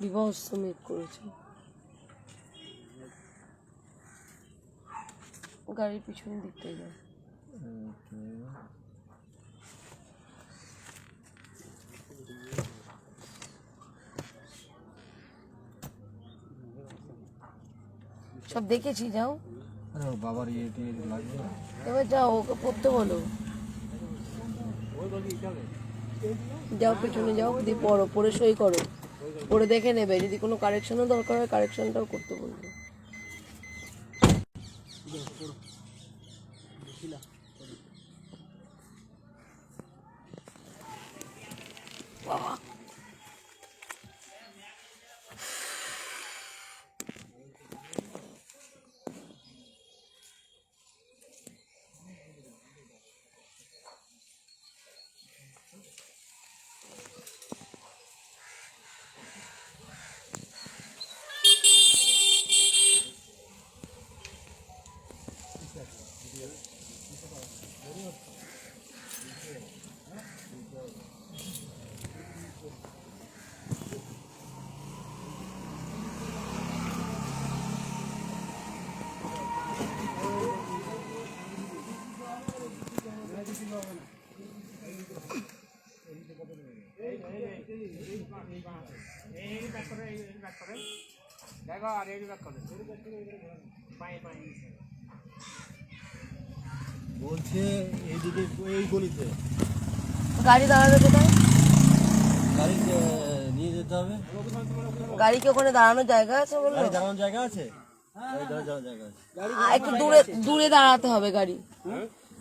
বিভৎস মেঘ করেছে। গাড়ির পিছনের দিকটাই যায় সব দেখেছি যাও। আরে বাবার ইয়ে লাগবে এবার যাও ওকে পড়তে বলো। যাও পেছনে যাও দিয়ে পড়ো পড়ে সই করো। পড়ে দেখে নেবে যদি কোনো কারেকশনও দরকার হয় কারেকশনটাও করতে বলবে। বলছে এইদিকে এই গলিতে। গাড়ি দাঁড়াবে কোথায়? গাড়িতে নিয়ে যেতে হবে। গাড়ি কি ওখানে দাঁড়ানোর জায়গা আছে বলল? দাঁড়ানোর জায়গা আছে? গাড়ি দাঁড়ানোর জায়গা আছে। আ, একটু দূরে দূরে দাঁড়াতে হবে গাড়ি।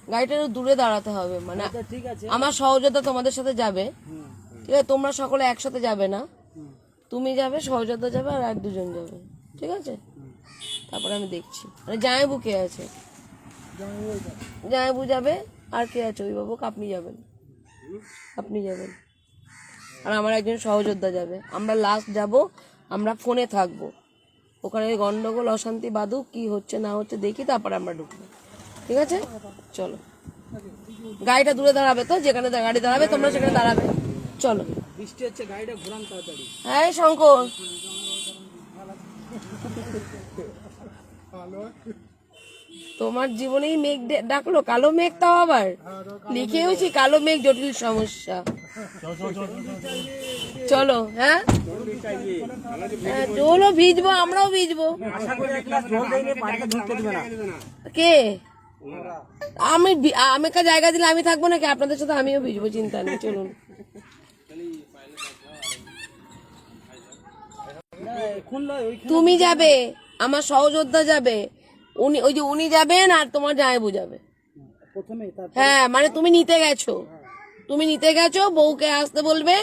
গাড়িটা একটু দূরে দাঁড়াতে হবে মানে আমার সহযোদ্ধা তোমাদের সাথে যাবে। ঠিক আছে তোমরা সকলে একসাথে যাবে না। তুমি যাবে সহযোদ্ধা যাবে আর এক দুজন যাবে। ঠিক আছে? তারপরে আমি দেখছি। মানে জামাইবু কে আছে? জামাইবু যাবে আর কে আছে? ওই বাবুক আপনি যাবেন। আপনি যাবেন। আর আমার একজন সহযোদ্ধা যাবে। আমরা লাস্ট যাব আমরা ফোনে থাকব। ওখানে গন্ডগোল অশান্তি বাদুক কি হচ্ছে না হচ্ছে দেখি তারপরে আমরা ঢুকবো। ঠিক আছে? চলো। গাড়িটা দূরে দাঁড়াবে তো? যেখানে গাড়ি দাঁড়াবে তোমরা সেখানে দাঁড়াবে। চলো। বৃষ্টি হচ্ছে গাড়িটা ঘোরান তাড়াতাড়ি। হ্যাঁ শঙ্কর। তোমার জীবনেই মেঘ ডাকলো কালো মেঘ তাও আবার? লিখেওছি কালো মেঘ জটিল সমস্যা। চলো হ্যাঁ? হ্যাঁ, চলো ভিজবো আমরাও ভিজবো। কে? আমি আমি একটা জায়গা দিলে আমি থাকব নাকি? আপনাদের সাথে আমিও ভিজবো চিন্তা নেই চলুন খুললো ওই তুমি যাবে আমার সহযোদ্ধা যাবে। উনি ওই যে উনি যাবেন আর তোমার জামাইবু যাবে। হ্যাঁ মানে তুমি নিতে গেছো। তুমি নিতে গেছো বউকে আসতে বলবে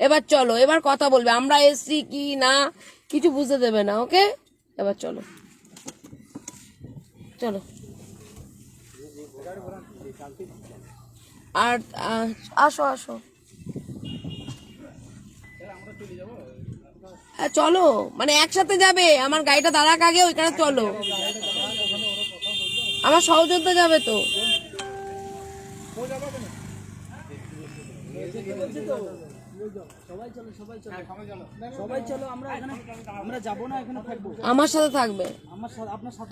এবার চলো এবার কথা বলবে আমরা এসছি কি না কিছু বুঝতে দেবে না ওকে? এবার চলো। চলো। আর আসো আসো। হ্যাঁ চলো মানে একসাথে যাবে। আমার গাড়িটা দাঁড়াক আগে ওইখানে চলো। আমার সহযোদ্ধা যাবে তো। চলো চলো চলো আমরা সাথে থাকবে।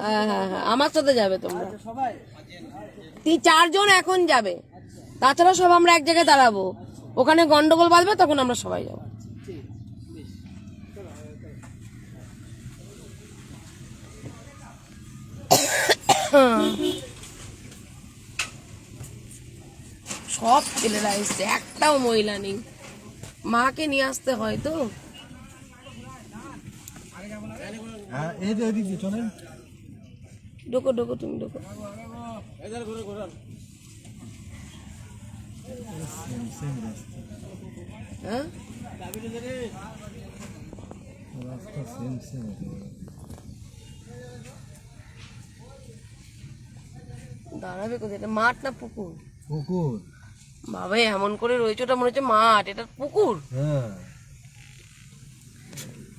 হ্যাঁ হ্যাঁ হ্যাঁ আমার সাথে যাবে তোমরা। তিন চারজন এখন যাবে। তাছাড়া সব আমরা এক জায়গায় দাঁড়াবো। ওখানে গন্ডগোল বাঁধবে তখন আমরা সবাই যাব। সব ছেলেরা এসছে একটাও মহিলা নেই। মাকে নিয়ে আসতে হয় তো। হ্যাঁ এই যে ওইদিক দিয়ে চলেন। ঢোকো ঢোকো তুমি সেম হ্যাঁ? দাঁড়াবে কোথায়? এটা মাঠ না পুকুর? পুকুর। বাবা এমন করে রয়েছে ওটা মনে হচ্ছে মাঠ। এটা পুকুর? হ্যাঁ।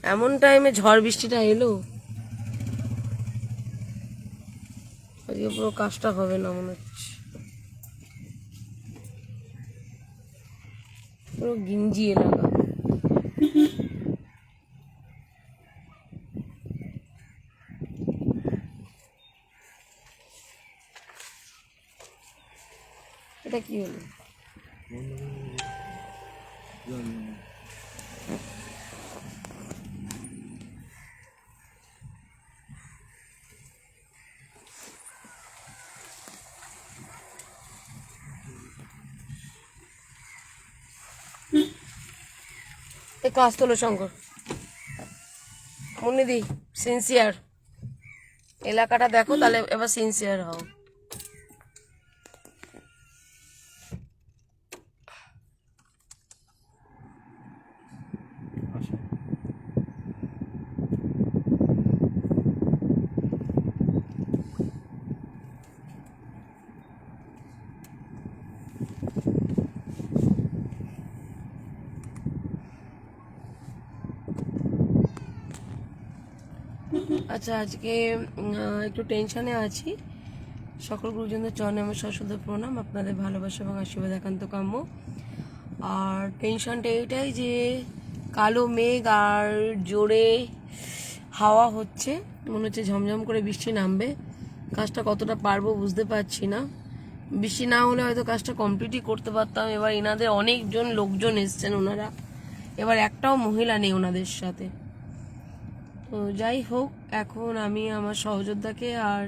এমন টাইমে ঝড় বৃষ্টিটা এলো। আজকে পুরো কাজটা হবে না মনে হচ্ছে। পুরো গিঞ্জি এলাকা। এটা কি হলো? কাজ তোলো শঙ্কর। মুন্নিদি সিনসিয়ার এলাকাটা দেখো তাহলে এবার সিনসিয়ার হও। আচ্ছা আজকে একটু টেনশনে আছি। সকল গুরুজনদের চরণে আমার সশ্রদ্ধ প্রণাম। আপনাদের ভালোবাসা এবং আশীর্বাদ, একান্ত কাম্য। আর টেনশনটা এইটাই যে, কালো মেঘ আর জোরে হাওয়া হচ্ছে। মনে হচ্ছে ঝমঝম করে বৃষ্টি নামবে। কাজটা কতটা পারব বুঝতে পারছি না। বৃষ্টি না হলে হয়তো কাজটা কমপ্লিটই করতে পারতাম। এবার এনাদের অনেকজন লোকজন এসছেন ওনারা। এবার একটাও মহিলা নেই ওনাদের সাথে। তো যাই হোক এখন আমি আমার সহযোদ্ধাকে আর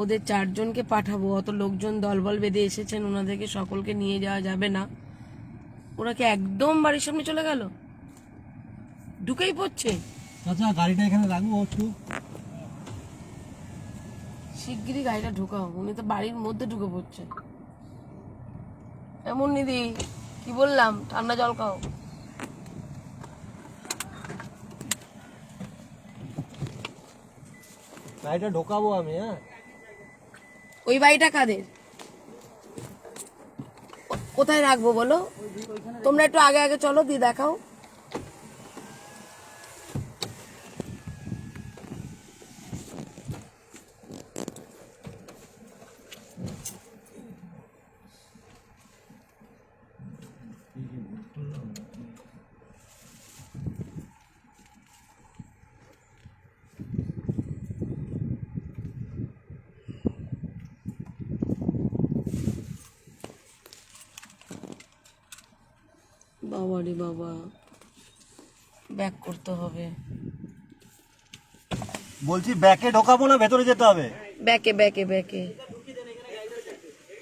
ওদের চারজনকে পাঠাবো। অত লোকজন দলবল বেঁধে এসেছেন ওনাদেরকে সকলকে নিয়ে যাওয়া যাবে না। ওরা কি একদম বাড়ির সামনে চলে গেল? ঢুকেই পড়ছে। চাচা গাড়িটা এখানে রাখব একটু শিগগিরই গাড়িটা ঢুকাও উনি তো বাড়ির মধ্যে ঢুকে পড়ছে। এমন নিদি কি বললাম? ঠান্ডা জল খাও। গাড়িটা ঢোকাবো আমি হ্যাঁ? ওই বাড়িটা কাদের? কোথায় রাখব বলো? তোমরা একটু আগে আগে চলো, দিয়ে দেখাও। রে বাবা। ব্যাক করতে হবে। বলছি ব্যাকে ঢোকাবো না ভেতরে যেতে হবে? ব্যাকে ব্যাকে ব্যাকে।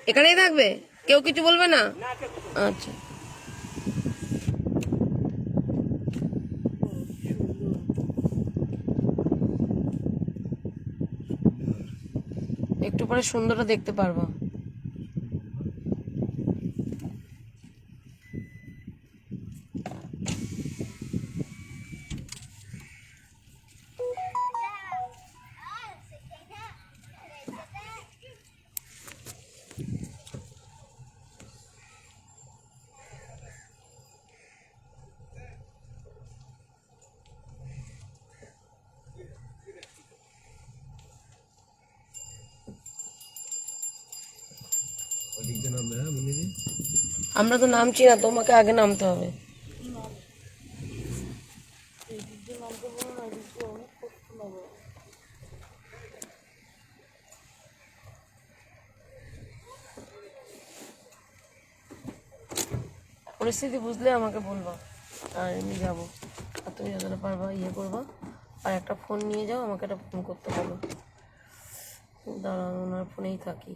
এখানেই থাকবে? কেউ কিছু বলবে না? আচ্ছা। একটু পরে সুন্দরটা দেখতে পারব। আমরা তো নামছি না, তোমাকে আগে নামতে হবে। পরিস্থিতি বুঝলে আমাকে বলবা। আর এমনি যাব। আর তুমি যতটা পারবা ইয়ে করবা। আর একটা ফোন নিয়ে যাও, আমাকে একটা ফোন করতে বলো। দাঁড়ান ওনার ফোনেই থাকি।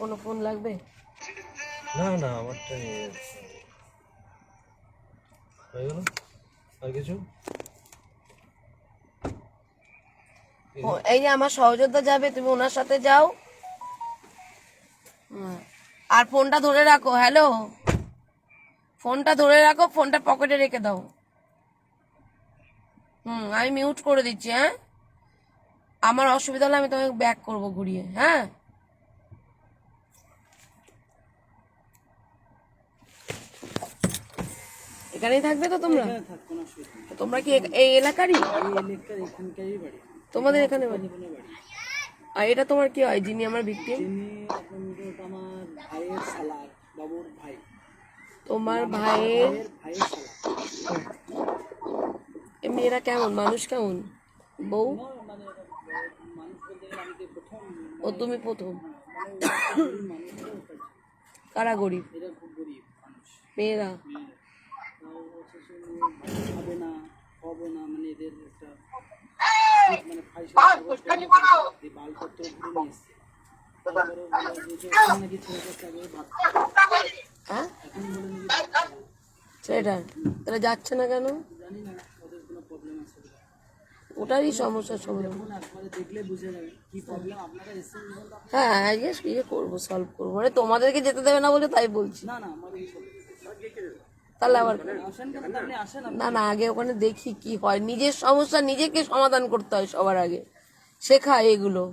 কোনো ফোন লাগবে? না না আমারটা নিয়ে। হয়ে গেল? আর কিছু? এই যে আমার সহযোদ্ধা যাবে তুমি ওনার সাথে যাও। আর ফোনটা ধরে রাখো হ্যালো ফোনটা ধরে রাখো ফোনটা পকেটে রেখে দাও। হুম আমি মিউট করে দিচ্ছি হ্যাঁ? আমার অসুবিধা হলে আমি তোমাকে ব্যাক করব ঘুরিয়ে হ্যাঁ? এখানেই থাকবে তো তোমরা? তোমরা কি এই এলাকারই? তোমাদের এখানে বাড়ি? আর এটা তোমার কি হয় যিনি আমার ভিক্টিম যিনি আপনার ওটা আমার ভাইয়ের সালার বাবুর ভাই। তোমার ভাইয়ের এমনি এরা কেমন? মানুষ কেমন? বউ? মানে প্রথম ও তুমি প্রথম? কারা গরিব? এরা খুব গরিব মেয়েরা? যাবে কি প্রবলেম আপনারা এসেছেন যখন তো আপনারা- হ্যাঁ ইয়ে করব সলভ করব। মানে তোমাদেরকে যেতে দেবে না বলে তাই বলছি। না না তাহলে আবার না না, আগে ওখানে দেখি কি হয়। নিজের সমস্যা নিজেকে সমাধান করতে হয় সবার আগে। শেখা এগুলো।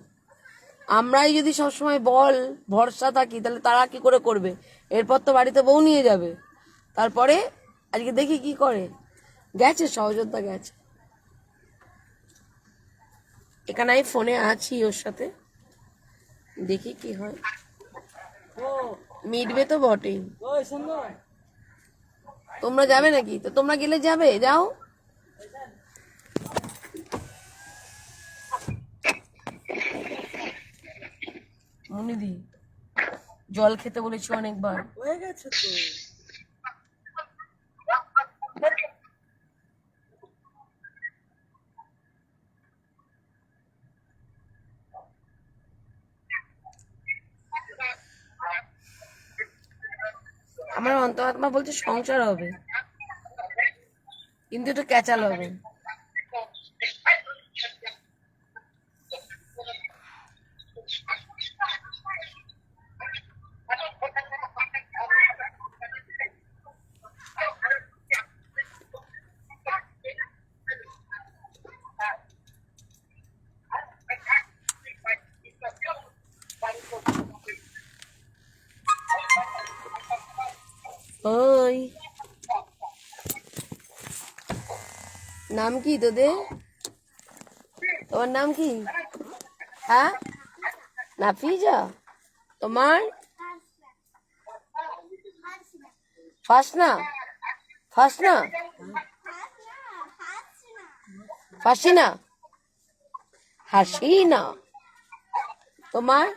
আমরাই যদি সবসময় বল, ভরসা থাকি, তাহলে তারা কি করে করবে? এরপর তো বাড়িতে বউ নিয়ে যাবে। তারপরে আজকে দেখি কি করে। গেছে, সহযোদ্ধা গেছে। এখানে আমি ফোনে আছি ওর সাথে। দেখি কি হয়। মিটবে তো বটেই। তোমরা যাবে নাকি? তো তোমরা গেলে যাবে, যাও। মনিদি, জল খেতে বলেছি অনেকবার। হয়ে গেছে তো। আমার অন্তরাত্মা বলছে সংসার হবে। কিন্তু একটু ক্যাচাল হবে। কি তোদের? তোমার নাম কি? হ্যাঁ? নাফিজা? তোমার? ফাসনা? ফাসনা? ফাসিনা? হাসিনা? তোমার?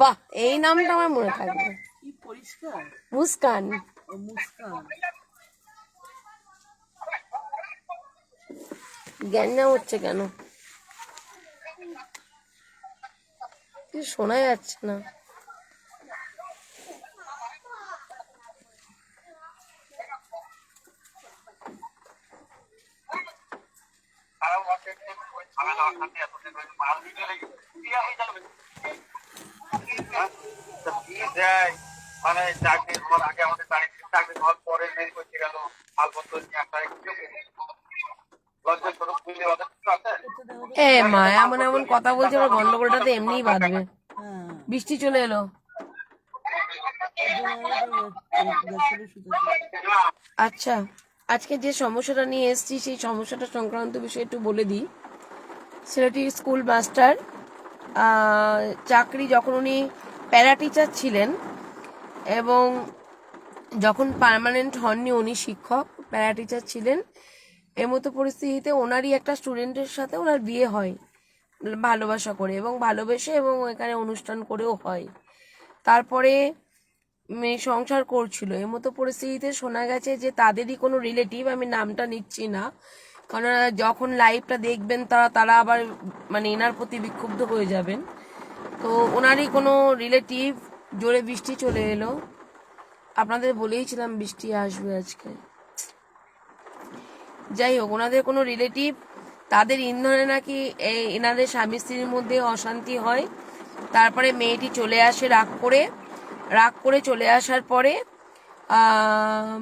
বাহ এই নামটা আমার মনে থাকবে। মুস্কান। মুস্কান। জ্ঞান না হচ্ছে কেন? কিছু শোনা যাচ্ছে না। মানে চাকরির ঘর আগে আমাদের চাকরির ঘর পরে বের করতে গেল মালপত্র নিয়ে আপনারা কিছু লজ্জা স্বরূপ বুঝলে ওদের কিছু আছে এ মা এমন এমন কথা বলছে আমার গন্ডগোলটা তো এমনিই বাঁধবে। হ্যাঁ। বৃষ্টি চলে এলো। আচ্ছা আজকে যে সমস্যাটা নিয়ে এসেছি সেই সমস্যাটা সংক্রান্ত বিষয়ে একটু বলে দিই। ছেলেটি স্কুল মাস্টার। আহ, চাকরি যখন উনি প্যারা টিচার ছিলেন এবং যখন পার্মানেন্ট হননি উনি শিক্ষক প্যারা টিচার ছিলেন। এর মতো পরিস্থিতিতে ওনারই একটা স্টুডেন্টের সাথে ওনার বিয়ে হয়। ভালোবাসা করে এবং ভালোবেসে এবং এখানে অনুষ্ঠান করেও হয়। তারপরে মেয়ে সংসার করছিল। এর মতো পরিস্থিতিতে শোনা গেছে যে তাদেরই কোনো রিলেটিভ, আমি নামটা নিচ্ছি না। কারণ যখন লাইভটা দেখবেন তারা তারা আবার মানে এনার প্রতি বিক্ষুব্ধ হয়ে যাবেন। তো ওনারই কোনো রিলেটিভ, জোরে বৃষ্টি চলে এলো। আপনাদের বলেইছিলাম বৃষ্টি আসবে আজকে। যাই হোক, ওনাদের কোনো রিলেটিভ তাদের ইন্ধনে নাকি এই এনাদের স্বামী স্ত্রীর মধ্যে অশান্তি হয়। তারপরে মেয়েটি চলে আসে রাগ করে। রাগ করে চলে আসার পরে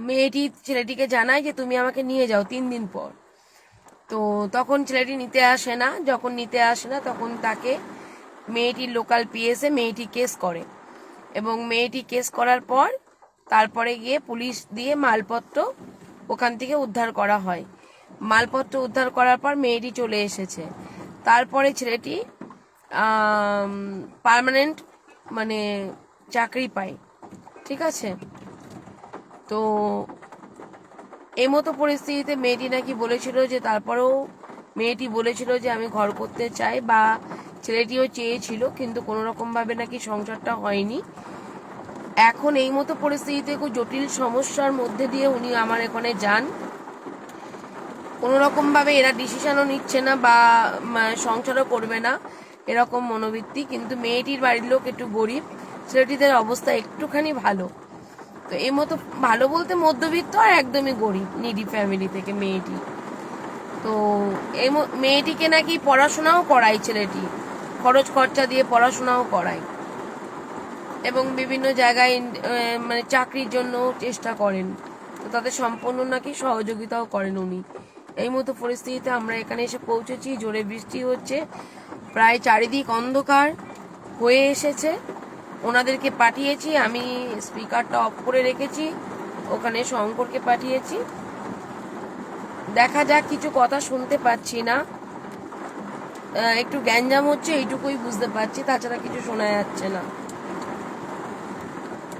মেয়েটি ছেলেটিকে জানায় যে, তুমি আমাকে নিয়ে যাও তিন দিন পর। তো তখন ছেলেটি নিতে আসে না। যখন নিতে আসে না, তখন তাকে মেয়েটির লোকাল পিএসে মেয়েটি কেস করে। এবং মেয়েটি কেস করার পর, তারপরে গিয়ে পুলিশ দিয়ে মালপত্র ওখান থেকে উদ্ধার করা হয়। মালপত্র উদ্ধার করার পর মেয়েটি চলে এসেছে। তারপরে ছেলেটি পার্মানেন্ট মানে চাকরি পায়। ঠিক আছে? তো এই মতো পরিস্থিতিতে মেয়েটি নাকি বলেছিল যে তারপরেও মেয়েটি বলেছিল যে আমি ঘর করতে চাই বা ছেলেটিও চেয়েছিল, কিন্তু কোনো রকমভাবে নাকি সংসারটা হয়নি। এখন এই মতো পরিস্থিতিতে খুব জটিল সমস্যার মধ্যে দিয়ে উনি আমার এখানে যান। কোনো রকম ভাবে এরা ডিসিশনও নিচ্ছে না বা সংসারও করবে না এরকম মনোবৃত্তি। কিন্তু মেয়েটির বাড়ির লোক একটু গরিব, ছেলেটিদের অবস্থা একটুখানি ভালো। তো এই মতো ভালো বলতে মধ্যবিত্ত আর একদমই গরিব নিডি ফ্যামিলি থেকে মেয়েটি। তো এই মেয়েটিকে নাকি পড়াশোনাও করায় ছেলেটি। খরচ খরচা দিয়ে পড়াশোনাও করায়। এবং বিভিন্ন জায়গায় মানে চাকরির জন্য চেষ্টা করেন। তো তাদের সম্পূর্ণ নাকি সহযোগিতাও করেন উনি। এই মতো পরিস্থিতিতে আমরা এখানে এসে পৌঁছেছি। জোরে বৃষ্টি হচ্ছে। প্রায় চারিদিক অন্ধকার হয়ে এসেছে। ওনাদেরকে পাঠিয়েছি। আমি স্পিকারটা অফ করে রেখেছি। ওখানে শঙ্করকে পাঠিয়েছি। দেখা যাক, কিছু কথা শুনতে পাচ্ছি না। একটু গ্যাঞ্জাম হচ্ছে, এইটুকুই বুঝতে পারছি। তাছাড়া কিছু শোনা যাচ্ছে না।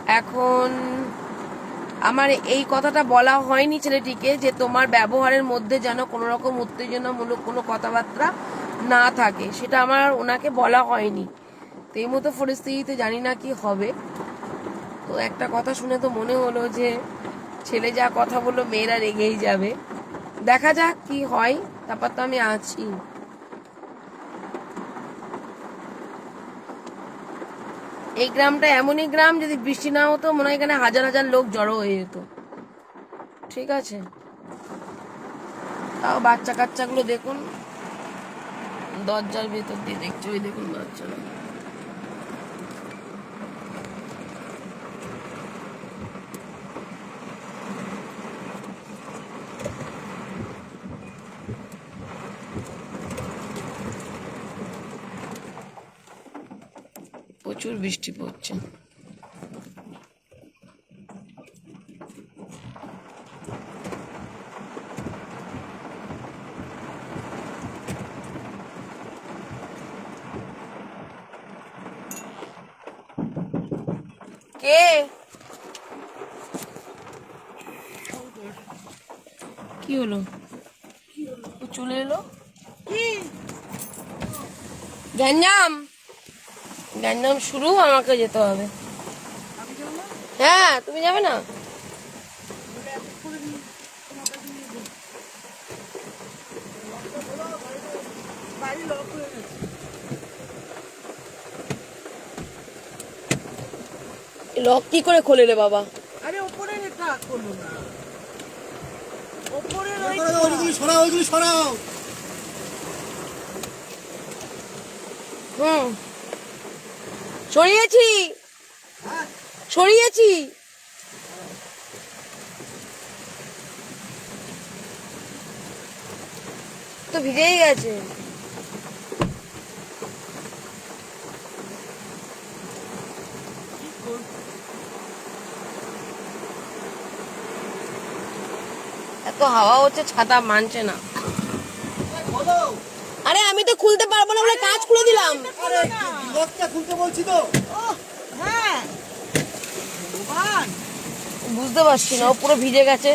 এখন আমার এই কথাটা বলা হয়নি ছেলেটিকে যে তোমার ব্যবহারের মধ্যে যেন কোনো রকম উত্তেজনামূলক কোনো কথাবার্তা না থাকে। সেটা আমার ওনাকে বলা হয়নি। তো এই মতো পরিস্থিতিতে জানি না কি হবে। তো একটা কথা শুনে তো মনে হলো যে ছেলে যা কথা বলল মেয়েরা রেগেই যাবে। দেখা যাক কি হয়। তারপর তো আমি আছি। এই গ্রামটা এমনই গ্রাম, যদি বৃষ্টি না হতো, মনে হয় এখানে হাজার হাজার লোক জড়ো হয়ে যেত। ঠিক আছে? তাও বাচ্চা কাচ্চাগুলো দেখুন। দরজার ভেতর দিয়ে দেখছি, ওই দেখুন বাচ্চারা প্রচুর বৃষ্টি পড়ছে। কে? কি হলো? চলে এলো? গ্যাঞ্জাম গ্যাঞ্জাম শুরু আমাকে যেতে হবে। হ্যাঁ তুমি যাবে না? লক কি করে খোলে রে বাবা? আরে ওপরে রেখা করল না। ওপরে ওইগুলি সরাও ওইগুলি সরাও। হুম। সরিয়েছি। সরিয়েছি। তো ভিজেই গেছে। এত হাওয়া হচ্ছে ছাতা মানছে না। আরে আমি তো খুলতে পারব না বলে কাজ খুলে দিলাম। লকটা খুলতে বলছি তো। হ্যাঁ। বুঝতে পারছি না ও পুরো ভিজে গেছে।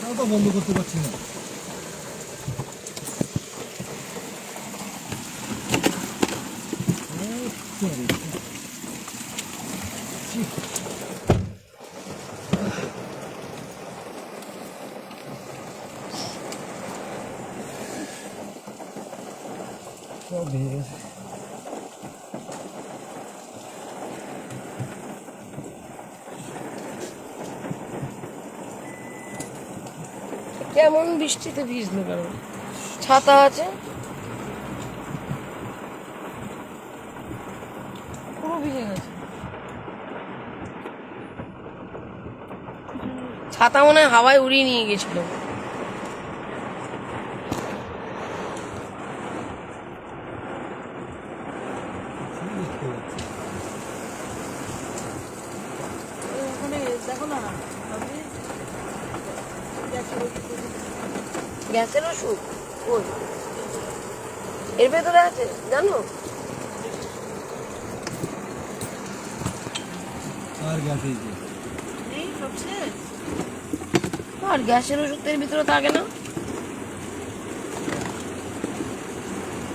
তাও তো বন্ধ করতে পারছি না। সব গেছে কেমন বৃষ্টিতে ভিজলো কেন? ছাতা আছে? পুরো ভিজে গেছে। ছাতা মনে হয় হাওয়ায় উড়িয়ে নিয়ে গেছিল ওখানে দেখো না ভাবি গ্যাসের ওষুধ গ্যাসের ওষুধ ওই এর ভেতরে আছে জানো আর গ্যাস নেই আর গ্যাসের ওষুধের ভিতরে থাকে না?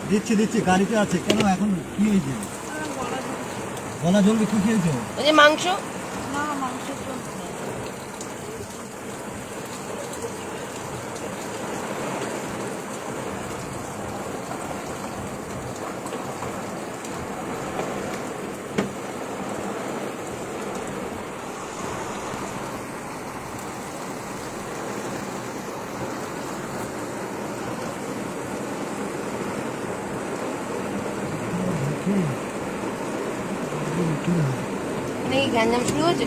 দিচ্ছি দিচ্ছি গাড়িতে আছে। কেন এখন কি হয়েছে? গলা জলদি কি খেয়েছো? ওই যে মাংস। এখানে কি গ্যাঞ্জাম শুরু হয়েছে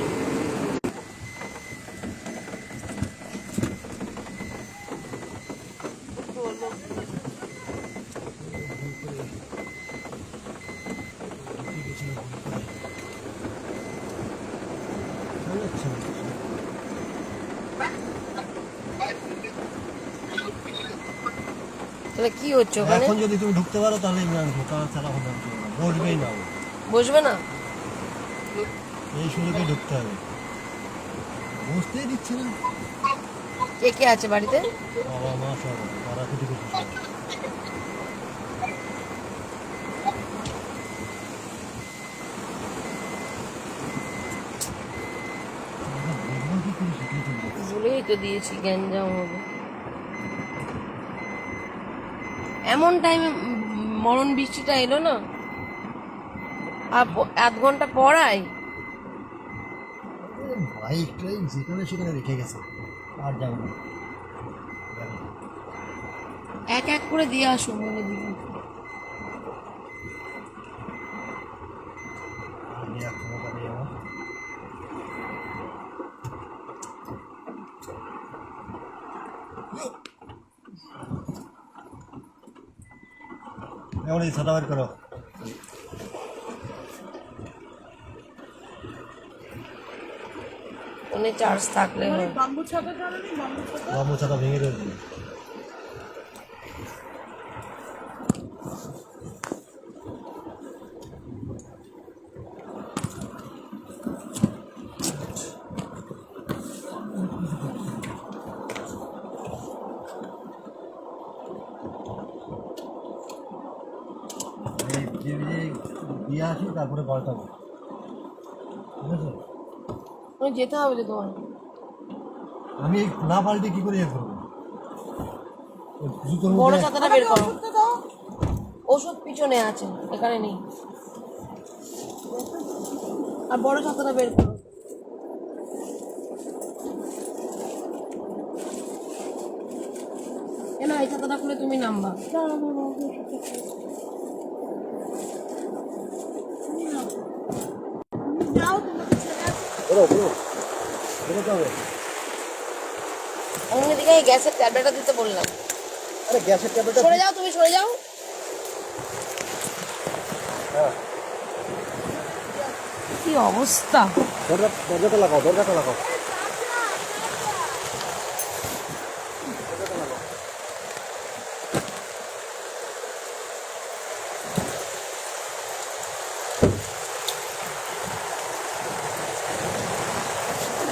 তাহলে কি হচ্ছে ওখানে? এখন যদি তুমি ঢুকতে পারো তাহলে তাছাড়া হবে না। বসবেই না বসবে না? এই সুযোগে ঢুকতে হবে। বসতেই দিচ্ছে না। কে কে আছে বাড়িতে? বাবা মা সব তারা? বলেই তো দিয়েছি গ্যাঞ্জাম হবে। এমন টাইমে মরণ বৃষ্টিটা এলো না? আর আধ ঘণ্টা পড়াই বাইক ট্রেন যেখানে সেখানে রেখে গেছে। আর যাবে না। এক এক করে দিয়ে আসো মনে দিবি আমি আর কোনো কাজে যাব না। এই ছাতা বের করো। উনি চার্জ থাকলে বাম্বু ছাতা জানেন বাম্বু ছাতা ছাতা ভেঙে দেবে এই যে যে দিয়ে আসি তারপরে পাল্টাবো ঠিক আছে? ওই যেতে হবে তো তোমার আমি এই না পাল্টে কি করে ইয়ে করব? জুতোর বড় ছাতাটা বের করো। ওষুধ পিছনে আছে এখানে নেই। আর বড় ছাতাটা বের করো। এ না এই ছাতাটা খুলে তুমি নামবা বেরো বেরো বেরোতে হবে অন্যদিকে এই গ্যাসের ট্যাবলেটটা দিতে বললাম। আরে গ্যাসের ট্যাবলেটটা সরে যাও তুমি সরে যাও। হ্যাঁ। কি অবস্থা? দরজা দরজাটা লাগাও দরজাটা লাগাও।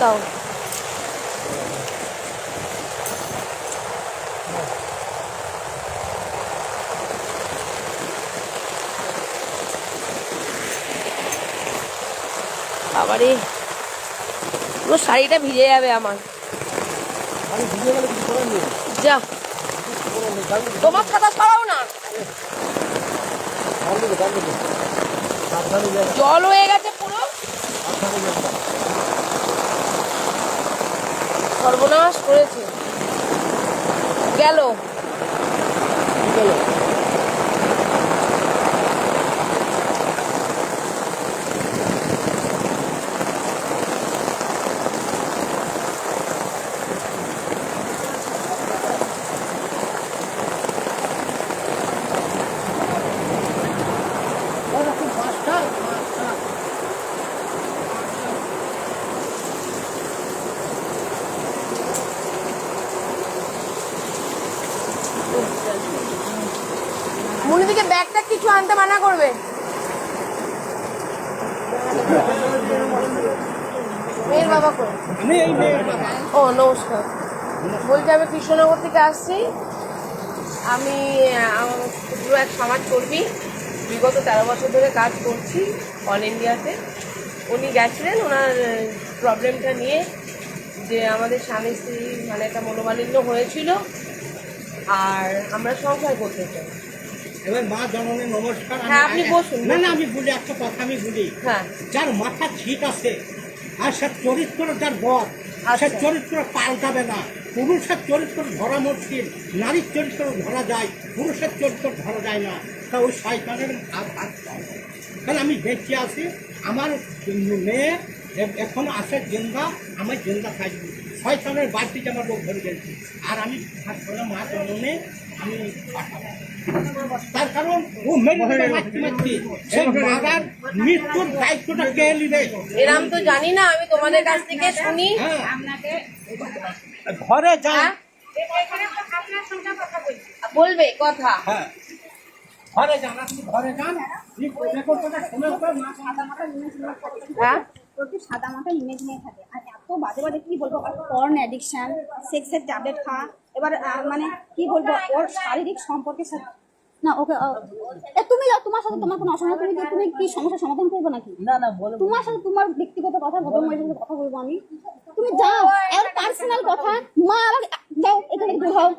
দাও। বাবারে পুরো শাড়িটা ভিজে যাবে আমার। যা। তোমার ছাতা সরাও না। জল হয়ে গেছে পুরো সাবধানে যাবে সর্বনাশ করেছে। গেল কি গেল মুনিদিকে ব্যাগটা কিছু আনতে মানা করবে মেয়ের বাবা ও নমস্কার। বলছি আমি কৃষ্ণনগর থেকে আসছি। আমি আহ, এক সমাজ কর্মী। বিগত তেরো বছর ধরে কাজ করছি অল ইন্ডিয়াতে। উনি গেছিলেন ওনার প্রবলেমটা নিয়ে যে আমাদের স্বামী স্ত্রী মানে একটা মনোমালিন্য হয়েছিল। আর আমরা সংসার করতে চাই। এবার মা জননী নমস্কার আমি- হ্যাঁ, আপনি বসুন, না না আমি বলি একটা কথা আমি বলি। হ্যাঁ। যার মাথা ঠিক আছে আর সে চরিত্র যার বর সে আচ্ছা। চরিত্র পাল্টাবে না। পুরুষের চরিত্র ধরা মুশকিল নারীর চরিত্র ধরা যায় পুরুষের চরিত্র ধরা যায় না। তা ওই শয়তানের হাত হাত কারণ আমি দেখতে আছি আমার মেয়ে এখন আছে জিন্দা আমার জিন্দা থাকবে শয়তানের বাড়তিতে আমার লোক ধরে গেছে। আর আমি হাত ধরে মা জন্মে আমি পাঠাবো তার কারণ ও মৃত্যুর দায়িত্বটা কে নিবে? এরম তো জানি না আমি তোমাদের কাছ থেকে শুনি। হ্যাঁ। ঘরে যান হ্যাঁ? বলবে কথা। হ্যাঁ। ঘরে যান ঘরে যান। হ্যাঁ? প্রচুর সাদা মাথা ইমেজ নিয়ে থাকে। আর এত বাজে বাজে কি বলব? পর্ন অ্যাডিকশন সেক্সের ট্যাবলেট খাওয়া। এবার মানে কি বলব ওর শারীরিক সম্পর্কের সাথে না ওকে তুমি যাও তোমার সাথে তোমার কোনো অসুবিধা তুমি তুমি কি সমস্যার সমাধান করবে নাকি? না না বলো তোমার সাথে তোমার ব্যক্তিগত কথা ভদ্রমহিলার সাথে কথা বলব আমি। তুমি যাও এর পার্সোনাল কথা। মা আমাকে যাও এখানে দূর হও